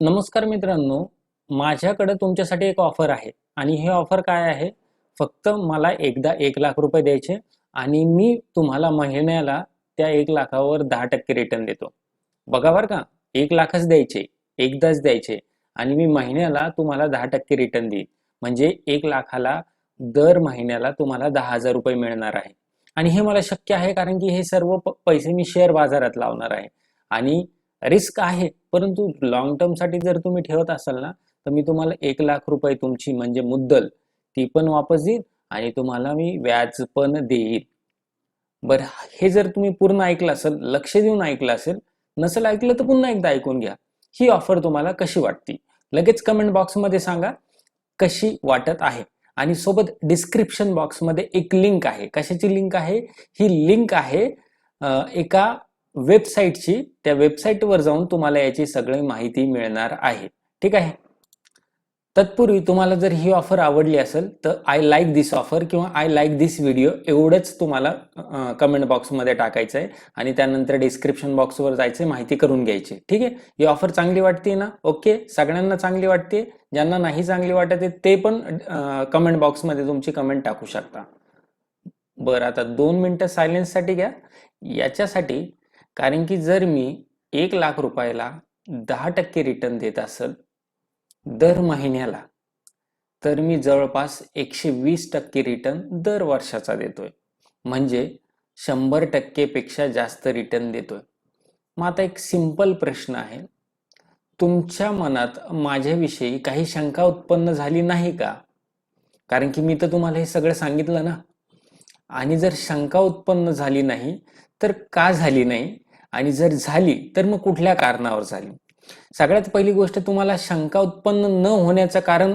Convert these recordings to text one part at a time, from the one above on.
नमस्कार मित्रांनो माझ्याकडे तुमच्यासाठी एक ऑफर आहे. आणि हे ऑफर काय आहे? फक्त मला एकदा एक लाख रुपये द्यायचे आणि मी तुम्हाला महिन्याला त्या एक लाखावर दहा टक्के रिटर्न देतो. बघा बरं का एक लाखच द्यायचे एकदाच द्यायचे आणि मी महिन्याला तुम्हाला दहा टक्के रिटर्न देईन. म्हणजे एक लाखाला दर महिन्याला तुम्हाला दहा हजार रुपये मिळणार आहे. आणि हे मला शक्य आहे कारण की हे सर्व पैसे मी शेअर बाजारात लावणार आहे. आणि रिस्क आहे. परंतु लॉंग टर्मसाठी जर तुम्ही ठेवत असाल ना तर मी तुम्हाला एक लाख रुपये तुमची म्हणजे मुद्दल ती पण वापस देईन आणि तुम्हाला मी व्याज पण देईन. बरं हे जर तुम्ही पूर्ण ऐकलं असेल लक्ष देऊन ऐकलं असेल नसेल ऐकलं तर पुन्हा एकदा ऐकून घ्या. ही ऑफर तुम्हाला कशी वाटते? लगेच कमेंट बॉक्समध्ये सांगा कशी वाटत आहे. आणि सोबत डिस्क्रिप्शन बॉक्समध्ये एक लिंक आहे. कशाची लिंक आहे? ही लिंक आहे एका वेबसाईटची त्या वेबसाईटवर जाऊन तुम्हाला याची सगळी माहिती मिळणार आहे. ठीक आहे? तत्पूर्वी तुम्हाला जर ही ऑफर आवडली असेल तर आय लाईक दिस ऑफर किंवा आय लाईक दिस व्हिडिओ एवढंच तुम्हाला कमेंट बॉक्समध्ये टाकायचं आहे आणि त्यानंतर डिस्क्रिप्शन बॉक्सवर जायचं माहिती करून घ्यायची. ठीक आहे? ही ऑफर चांगली वाटते ना? ओके? सगळ्यांना चांगली वाटते ज्यांना नाही चांगली वाटत आहे ते पण कमेंट बॉक्समध्ये तुमची कमेंट टाकू शकता. बरं आता दोन मिनटं सायलेन्ससाठी घ्या. याच्यासाठी कारण की जर मी एक लाख रुपयाला दहा टक्के रिटर्न देत असेल दर महिन्याला तर मी जवळपास एकशे वीस टक्के रिटर्न दर वर्षाचा देतोय. म्हणजे शंभर टक्केपेक्षा जास्त रिटर्न देतोय. मग आता एक सिंपल प्रश्न आहे. तुमच्या मनात माझ्याविषयी काही शंका उत्पन्न झाली नाही का? कारण की मी तर तुम्हाला हे सगळं सांगितलं ना. आणि जर शंका उत्पन्न झाली नाही तर का झाली नाही? आणि जर झाली तर मग कुठल्या कारणावर झाली? सगळ्यात पहिली गोष्ट तुम्हाला शंका उत्पन्न न होण्याचं कारण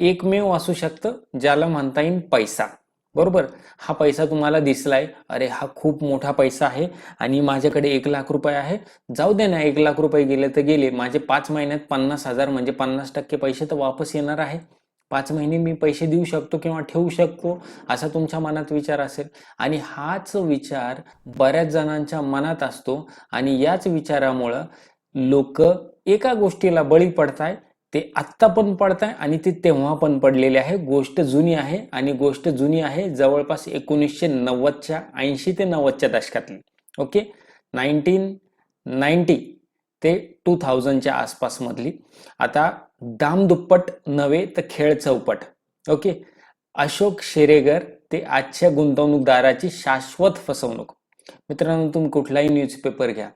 एकमेव असू शकतं ज्याला म्हणता येईल पैसा. बरोबर? हा पैसा तुम्हाला दिसलाय. अरे हा खूप मोठा पैसा आहे आणि माझ्याकडे एक लाख रुपये आहे. जाऊ दे ना एक लाख रुपये गेले तर गेले. माझे पाच महिन्यात पन्नास हजार म्हणजे पन्नास टक्के पैसे तर वापस येणार आहे. पाच महिने मी पैसे देऊ शकतो किंवा ठेवू शकतो असा तुमच्या मनात विचार असेल. आणि हाच विचार बऱ्याच जणांच्या मनात असतो. आणि याच विचारामुळं लोक एका गोष्टीला बळी पडताय ते आत्ता पण पडताय आणि ते तेव्हा पण पडलेले आहे. गोष्ट जुनी आहे आणि गोष्ट जुनी आहे जवळपास एकोणीसशे नव्वदच्या ऐंशी ते नव्वदच्या दशकातली. ओके? नाईन्टीन नाईन्टी ते टू थाउजंडच्या आसपास मधली दाम दामदुप्पट नव्हे तर खेळ चौपट. ओके अशोक शेरेगर ते आजच्या गुंतवणूकदाराची शाश्वत फसवणूक. मित्रांनो तुम्ही कुठलाही न्यूजपेपर घ्या.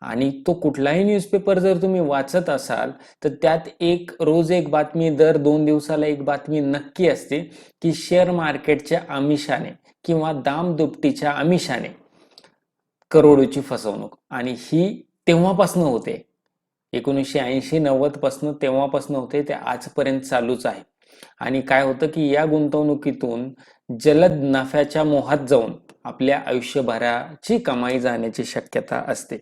आणि तो कुठलाही न्यूजपेपर जर तुम्ही वाचत असाल तर त्यात एक रोज एक बातमी दर दोन दिवसाला एक बातमी नक्की असते की शेअर मार्केटच्या आमिषाने किंवा दामदुपटीच्या आमिषाने करोडोची फसवणूक. आणि ही तेव्हापासून होते एकोणीसशे ऐंशी नव्वदपासून तेव्हापासून होते ते आजपर्यंत चालूच आहे. आणि काय होतं की या गुंतवणुकीतून जलद नफ्याच्या मोहात जाऊन आपल्या आयुष्यभराची कमाई जाण्याची शक्यता असते.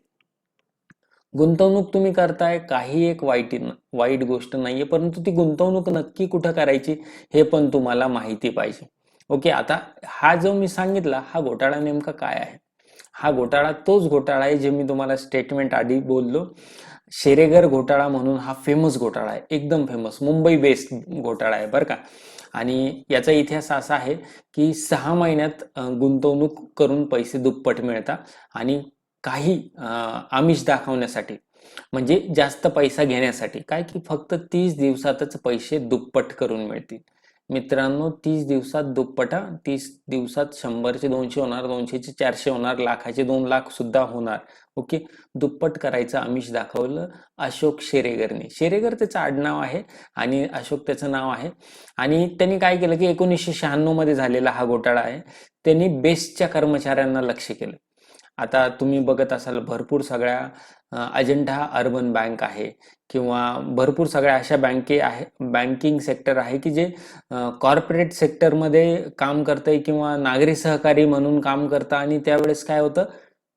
गुंतवणूक तुम्ही करताय काही एक वाईट वाईट गोष्ट नाहीये परंतु ती गुंतवणूक नक्की कुठं करायची हे पण तुम्हाला माहिती पाहिजे. ओके आता हा जो मी सांगितला हा घोटाळा नेमका काय आहे? हा घोटाळा तोच घोटाळा आहे जे मी तुम्हाला स्टेटमेंट आधी बोललो. शेरेगर घोटाळा म्हणून हा फेमस घोटाळा आहे एकदम फेमस मुंबई बेस्ड घोटाळा आहे बरं का. आणि याचा इतिहास असा आहे की सहा महिन्यात गुंतवणूक करून पैसे दुप्पट मिळतात आणि काही आमिष दाखवण्यासाठी म्हणजे जास्त पैसा घेण्यासाठी काय की फक्त तीस दिवसातच पैसे दुप्पट करून मिळतील. मित्रांनो तीस दिवसात दुप्पटा तीस दिवसात शंभरचे दोनशे होणार दोनशेचे चारशे होणार लाखाचे दोन लाख सुद्धा होणार. ओके? दुप्पट करायचं आमिष दाखवलं. अशोक शेरेगरने. शेरेगर त्याचं आडनाव आहे आणि अशोक त्याचं नाव आहे. आणि त्यांनी काय केलं की एकोणीसशे शहाण्णवमध्ये झालेला हा घोटाळा आहे. त्यांनी बेस्टच्या कर्मचाऱ्यांना लक्ष केलं. आता तुम्ही बघत असाल भरपूर सगळ्या अजंठा अर्बन बँक आहे किंवा भरपूर सगळ्या अशा बँके आहे बँकिंग सेक्टर आहे की जे कॉर्पोरेट सेक्टरमध्ये काम करतंय किंवा नागरी सहकारी म्हणून काम करतं. आणि त्यावेळेस काय होतं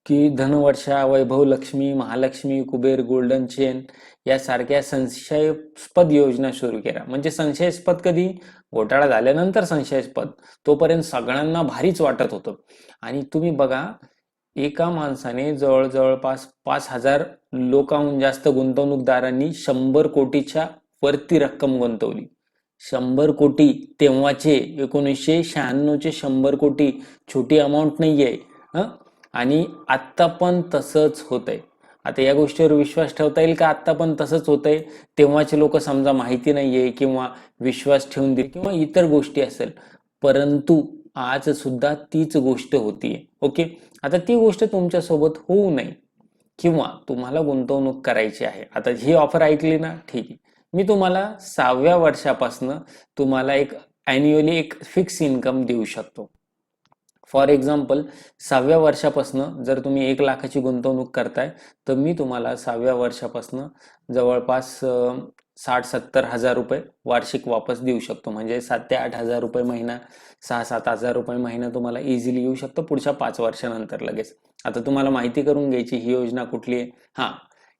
की धनवर्षा वैभव लक्ष्मी महालक्ष्मी कुबेर गोल्डन चेन यासारख्या संशयास्पद योजना सुरू केल्या. म्हणजे संशयास्पद कधी? घोटाळा झाल्यानंतर संशयास्पद. तोपर्यंत सगळ्यांना भारीच वाटत होतं. आणि तुम्ही बघा एका माणसाने जवळजवळ जवळपास पाच हजार लोकांहून जास्त गुंतवणूकदारांनी शंभर कोटीच्या वरती रक्कम गुंतवली. शंभर कोटी तेव्हाचे एकोणीसशे शहाण्णवचे शंभर कोटी छोटी अमाऊंट नाही आहे हं? आणि आत्ता पण तसंच होतंय. आता या गोष्टीवर विश्वास ठेवता येईल का आत्ता पण तसंच होतंय? तेव्हाचे लोक समजा माहिती नाही आहे किंवा विश्वास ठेवून दे किंवा इतर गोष्टी असेल परंतु आज सुद्धा तीच गोष्ट होतीये. ओके? आता ती गोष्ट तुमच्यासोबत होऊ नये किंवा तुम्हाला गुंतवणूक करायची आहे. आता ही ऑफर ऐकली ना ठीक आहे. मी तुम्हाला सहाव्या वर्षापासनं तुम्हाला एक अॅन्युअली एक फिक्स इन्कम देऊ शकतो. फॉर एक्झाम्पल सहाव्या वर्षापासनं जर तुम्ही एक लाखाची गुंतवणूक करताय तर मी तुम्हाला सहाव्या वर्षापासनं जवळपास साठ सत्तर हजार रुपये वार्षिक वापस देऊ शकतो. म्हणजे सात ते आठ हजार रुपये महिना सहा सात हजार रुपये महिना तुम्हाला इझिली येऊ शकतो पुढच्या पाच वर्षानंतर लगेच. आता तुम्हाला माहिती करून घ्यायची ही योजना कुठली आहे? हां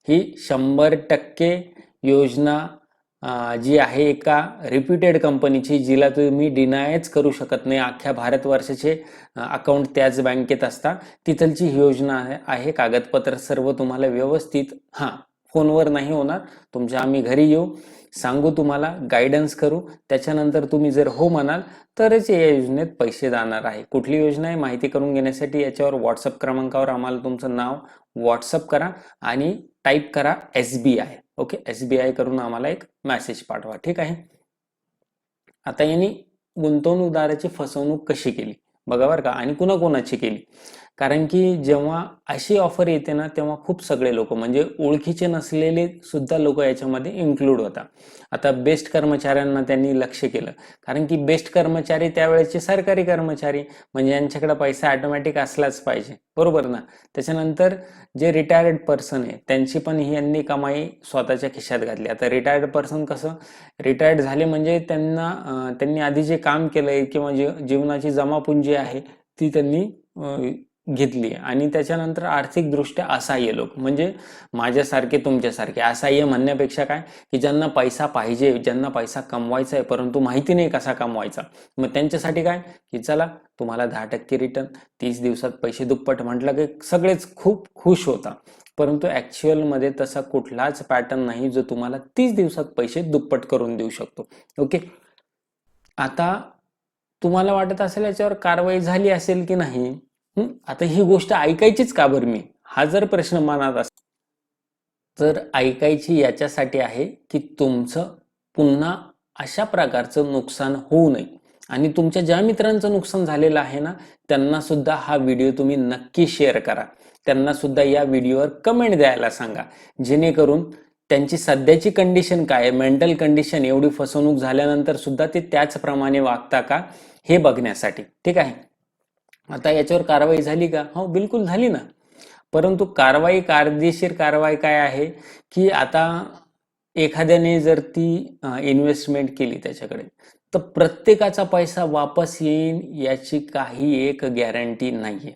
ही शंभर टक्के योजना जी आहे एका रिप्युटेड कंपनीची जिला तुम्ही डिनायच करू शकत नाही. अख्ख्या भारतवर्षाचे अकाउंट त्याच बँकेत असता तिथलची ही योजना आहे आहे कागदपत्र सर्व तुम्हाला व्यवस्थित हां फोनवर नाही होणार. तुमच्या आम्ही घरी येऊ. सांगू तुम्हाला गायडन्स करू. त्याच्यानंतर तुम्ही जर हो म्हणाल तरच या योजनेत पैसे जाणार आहे. कुठली योजना आहे माहिती करून घेण्यासाठी याच्यावर व्हॉट्सअप क्रमांकावर आम्हाला तुमचं नाव व्हॉट्सअप करा आणि टाईप करा S B I okay S B I करून आम्हाला एक मेसेज पाठवा. ठीक आहे? आता यांनी गुंतवणूकदाराची फसवणूक कशी केली? बघा बरं का. आणि कुणाकोणाची केली? कारण की जेव्हा अशी ऑफर येते ना तेव्हा खूप सगळे लोक म्हणजे ओळखीचे नसलेले सुद्धा लोक याच्यामध्ये इन्क्लूड होता आता बेस्ट कर्मचाऱ्यांना त्यांनी लक्ष केलं. कारण की बेस्ट कर्मचारी त्यावेळेचे सरकारी कर्मचारी म्हणजे यांच्याकडे पैसा ऑटोमॅटिक असलाच पाहिजे. बरोबर ना? त्याच्यानंतर जे रिटायर्ड पर्सन आहे त्यांची पण ही यांनी कमाई स्वतःच्या खिशात घातली. आता रिटायर्ड पर्सन कसं? रिटायर्ड झाले म्हणजे त्यांना त्यांनी आधी जे काम केलंय किंवा जे जीवनाची जमापुंजी आहे ती त्यांनी घेतली. आणि त्याच्यानंतर आर्थिकदृष्ट्या असहाय्य लोक. म्हणजे माझ्यासारखे तुमच्यासारखे असहाय्य म्हणण्यापेक्षा काय? की ज्यांना पैसा पाहिजे ज्यांना पैसा कमवायचा आहे परंतु माहिती नाही कसा कमवायचा. मग त्यांच्यासाठी काय? की चला तुम्हाला दहा टक्के रिटर्न तीस दिवसात पैसे दुप्पट म्हटलं की सगळेच खूप खुश होता. परंतु ॲक्च्युअलमध्ये तसा कुठलाच पॅटर्न नाही जो तुम्हाला तीस दिवसात पैसे दुप्पट करून देऊ शकतो. ओके? आता तुम्हाला वाटत असेल याच्यावर कारवाई झाली असेल की नाही? आता ही गोष्ट ऐकायचीच का बरं मी? हा जर प्रश्न मनात असेल तर ऐकायची याच्यासाठी आहे की तुमचं पुन्हा अशा प्रकारचं नुकसान होऊ नये. आणि तुमच्या ज्या मित्रांचं नुकसान झालेलं आहे ना त्यांना सुद्धा हा व्हिडिओ तुम्ही नक्की शेअर करा. त्यांना सुद्धा या व्हिडिओवर कमेंट द्यायला सांगा. जेणेकरून त्यांची सध्याची कंडिशन काय आहे? मेंटल कंडिशन एवढी फसवणूक झाल्यानंतर सुद्धा ते त्याचप्रमाणे वागता का? हे बघण्यासाठी. ठीक आहे? आता याच्यावर कारवाई झाली का? हो बिलकुल झाली ना. परंतु कारवाई कायदेशीर कारवाई काय आहे की आता एखाद्याने जर ती इन्व्हेस्टमेंट केली त्याच्याकडे तर प्रत्येकाचा पैसा वापस येईल याची काही एक गॅरंटी नाहीये.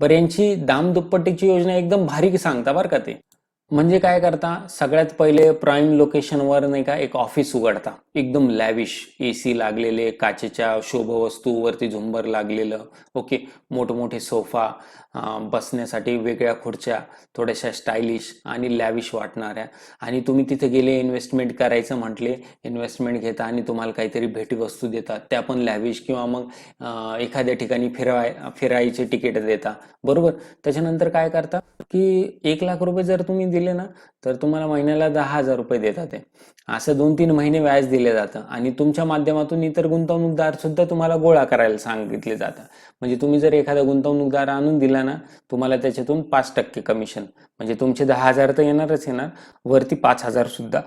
बऱ्यांची यांची दामदुप्पटीची योजना एकदम भारी सांगता बरं का ते. म्हणजे काय करता? सगळ्यात पहिले प्राईम लोकेशनवर नाही का एक ऑफिस उघडता. एकदम लॅविश ए सी लागलेले काचेच्या शोभवस्तू वरती झुंबर लागलेलं ओके मोठमोठे सोफा बसण्यासाठी वेगळ्या खुर्च्या थोड्याशा स्टायलिश आणि लॅविश वाटणाऱ्या. आणि तुम्ही तिथे गेले इन्व्हेस्टमेंट करायचं म्हटले इन्व्हेस्टमेंट घेता आणि तुम्हाला काहीतरी भेटवस्तू देतात. त्या पण लॅविश किंवा मग एखाद्या ठिकाणी फिरवाय फिरायचे तिकीट देता. बरोबर? त्याच्यानंतर काय करता की एक लाख रुपये जर तुम्ही दिले ना तर तुम्हाला महिन्याला दहा हजार रुपये देतात ते. असं दोन तीन महिने व्याज दिले जातं. आणि तुमच्या माध्यमातून इतर गुंतवणूकदार सुद्धा तुम्हाला गोळा करायला सांगितले जातं. म्हणजे तुम्ही जर एखादा गुंतवणूकदार आणून दिला ना तुम्हाला त्याच्यातून पाच टक्के कमिशन म्हणजे तुमचे दहा हजार तर येणारच येणार वरती पाच हजार सुद्धा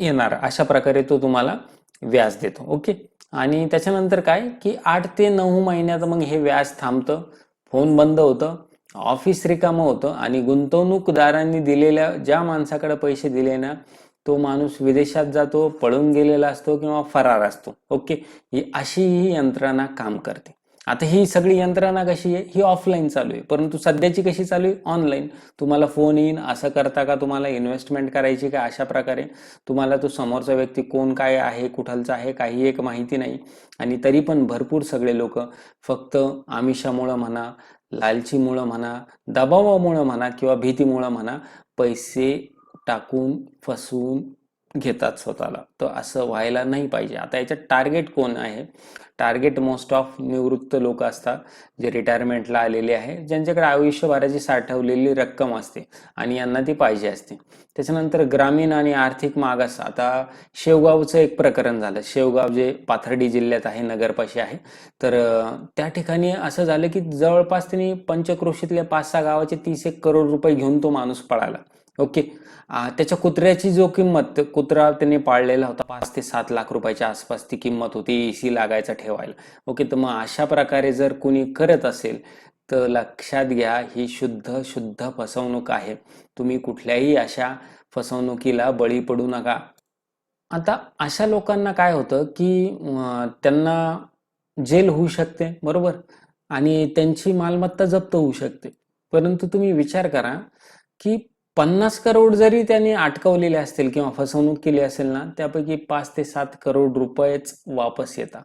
येणार. अशा प्रकारे तो तुम्हाला व्याज देतो. ओके? आणि त्याच्यानंतर काय? की आठ ते नऊ महिन्यात मग हे व्याज थांबतं. फोन बंद होतं. ऑफिस रिकामं होतं. आणि गुंतवणूकदारांनी दिलेल्या ज्या माणसाकडे पैसे दिले ना तो माणूस विदेशात जातो पळून गेलेला असतो किंवा फरार असतो. ओके? ही अशी ही यंत्रणा काम करते. आता ही सगळी यंत्रणा कशी आहे? ही ऑफलाईन चालू आहे. परंतु सध्याची कशी चालू आहे? ऑनलाईन तुम्हाला फोन येईन असं करता का तुम्हाला इन्व्हेस्टमेंट करायची का? अशा प्रकारे तुम्हाला तो समोरचा व्यक्ती कोण काय आहे कुठलचा आहे काही एक माहिती नाही. आणि तरी पण भरपूर सगळे लोक फक्त आमिषामुळं म्हणा लालचीमुळं म्हणा दबावामुळं म्हणा किंवा भीतीमुळं म्हणा पैसे टाकून फसवून घेतात स्वतःला. तर असं व्हायला नाही पाहिजे. आता याच्यात टार्गेट कोण आहे? टार्गेट मोस्ट ऑफ निवृत्त लोक असतात जे रिटायरमेंटला आलेले आहे ज्यांच्याकडे आयुष्यभराची साठवलेली रक्कम असते आणि यांना ती पाहिजे असते. त्याच्यानंतर ग्रामीण आणि आर्थिक मागास. आता शेवगावचं एक प्रकरण झालं. शेवगाव जे पाथर्डी जिल्ह्यात आहे नगरपाशी आहे. तर त्या ठिकाणी असं झालं की जवळपास त्यांनी पंचक्रोशीतल्या पाच सहा गावाचे तीस एक करोड रुपये घेऊन तो माणूस पळाला. ओके. त्याच्या कुत्र्याची जो किंमत कुत्रा त्यांनी पाळलेला होता पाच ते सात लाख रुपयाच्या आसपास ती किंमत होती एसी लागायचा ठेवायला. ओके तर मग अशा प्रकारे जर कुणी करत असेल तर लक्षात घ्या ही शुद्ध शुद्ध फसवणूक आहे. तुम्ही कुठल्याही अशा फसवणुकीला बळी पडू नका. आता अशा लोकांना काय होतं की त्यांना जेल होऊ शकते बरोबर? आणि त्यांची मालमत्ता जप्त होऊ शकते. परंतु तुम्ही विचार करा की पन्नास करोड जरी त्यांनी अटकवलेले असतील किंवा फसवणूक केली असेल ना त्यापैकी पाच ते सात करोड रुपयेच वापस येतात.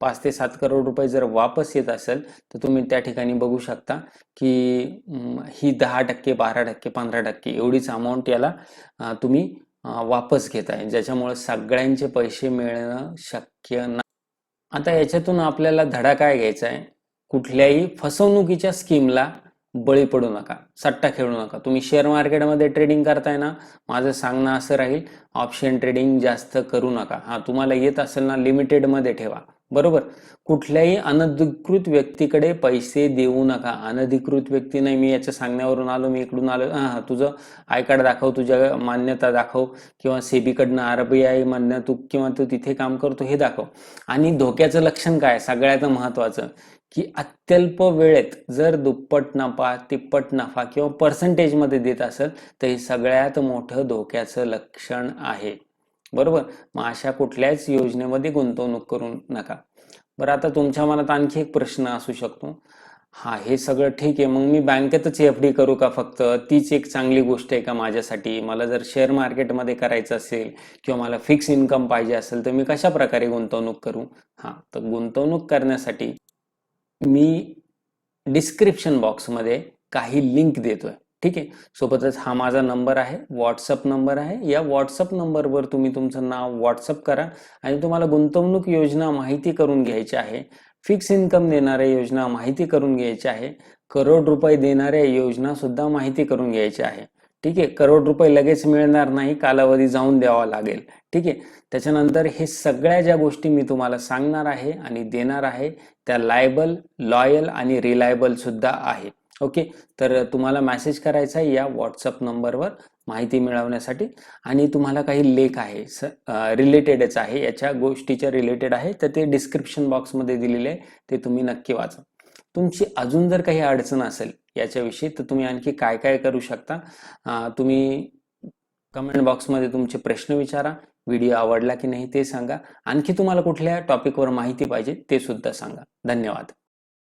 पाच ते सात करोड रुपये जर वापस येत असेल तर तुम्ही त्या ठिकाणी बघू शकता की ही दहा टक्के बारा टक्के पंधरा टक्के एवढीच अमाऊंट याला तुम्ही वापस घेताय ज्याच्यामुळे सगळ्यांचे पैसे मिळणं शक्य नाही आता याच्यातून आपल्याला धडा काय घ्यायचा आहे? कुठल्याही फसवणुकीच्या स्कीमला बळी पडू नका सट्टा खेळू नका. तुम्ही शेअर मार्केटमध्ये ट्रेडिंग करताय ना माझं सांगणं असं राहील ऑप्शन ट्रेडिंग जास्त करू नका. हा तुम्हाला येत असेल ना लिमिटेडमध्ये ठेवा. बरोबर. कुठल्याही अनधिकृत व्यक्तीकडे पैसे देऊ नका. अनधिकृत व्यक्ती नाही. मी याच्या सांगण्यावरून आलो मी इकडून आलो. हा तुझं आय कार्ड दाखव तुझ्या मान्यता दाखव किंवा सेबीकडनं आरबीआय मान्य तू किंवा तू तिथे काम करतो हे दाखव. आणि धोक्याचं लक्षण काय? सगळ्यात महत्वाचं की अत्यल्प वेळेत जर दुप्पट नफा तिप्पट नफा किंवा पर्सेंटेजमध्ये देत असेल तर हे सगळ्यात मोठं धोक्याचं लक्षण आहे. बरोबर? मग अशा कुठल्याच योजनेमध्ये गुंतवणूक करू नका. बरं आता तुमच्या मनात आणखी एक प्रश्न असू शकतो. हा हे सगळं ठीक आहे मग मी बँकेतच एफ डी करू का फक्त? तीच एक चांगली गोष्ट आहे का माझ्यासाठी? मला जर शेअर मार्केटमध्ये करायचं असेल किंवा मला फिक्स इन्कम पाहिजे असेल तर मी कशा प्रकारे गुंतवणूक करू? हां तर गुंतवणूक करण्यासाठी मी डिस्क्रिप्शन बॉक्समध्ये काही लिंक देतोय. ठीक आहे. सोबतच हा माझा नंबर आहे. व्हॉट्सअप नंबर आहे. या व्हॉट्सअप नंबरवर तुम्ही तुमचं नाव व्हॉट्सअप करा आणि तुम्हाला गुंतवणूक योजना माहिती करून घ्यायची आहे. फिक्स इन्कम देणाऱ्या योजना माहिती करून घ्यायची आहे. करोड रुपये देणाऱ्या योजना सुद्धा माहिती करून घ्यायची आहे. ठीक आहे. करोड रुपये लगेच मिळणार नाही. कालावधी जाऊन द्यावा लागेल. ठीक आहे. त्याच्यानंतर हे सगळ्या ज्या गोष्टी मी तुम्हाला सांगणार आहे आणि देणार आहे त्या लायबल लॉयल आणि रिलायबल सुद्धा आहे. ओके? तर तुम्हाला मेसेज करायचा आहे या व्हॉट्सअप नंबरवर माहिती मिळवण्यासाठी. आणि तुम्हाला काही लेख आहे स रिलेटेडच आहे याच्या गोष्टीच्या रिलेटेड आहे तर ते डिस्क्रिप्शन बॉक्समध्ये दिलेले आहे ते तुम्ही नक्की वाचा. तुमची अजून जर काही अडचण असेल याच्याविषयी तर तुम्ही आणखी काय काय करू शकता? तुम्ही कमेंट बॉक्समध्ये तुमचे प्रश्न विचारा व्हिडिओ आवडला की नाही ते सांगा. आणखी तुम्हाला कुठल्या टॉपिकवर माहिती पाहिजे ते सुद्धा सांगा. धन्यवाद.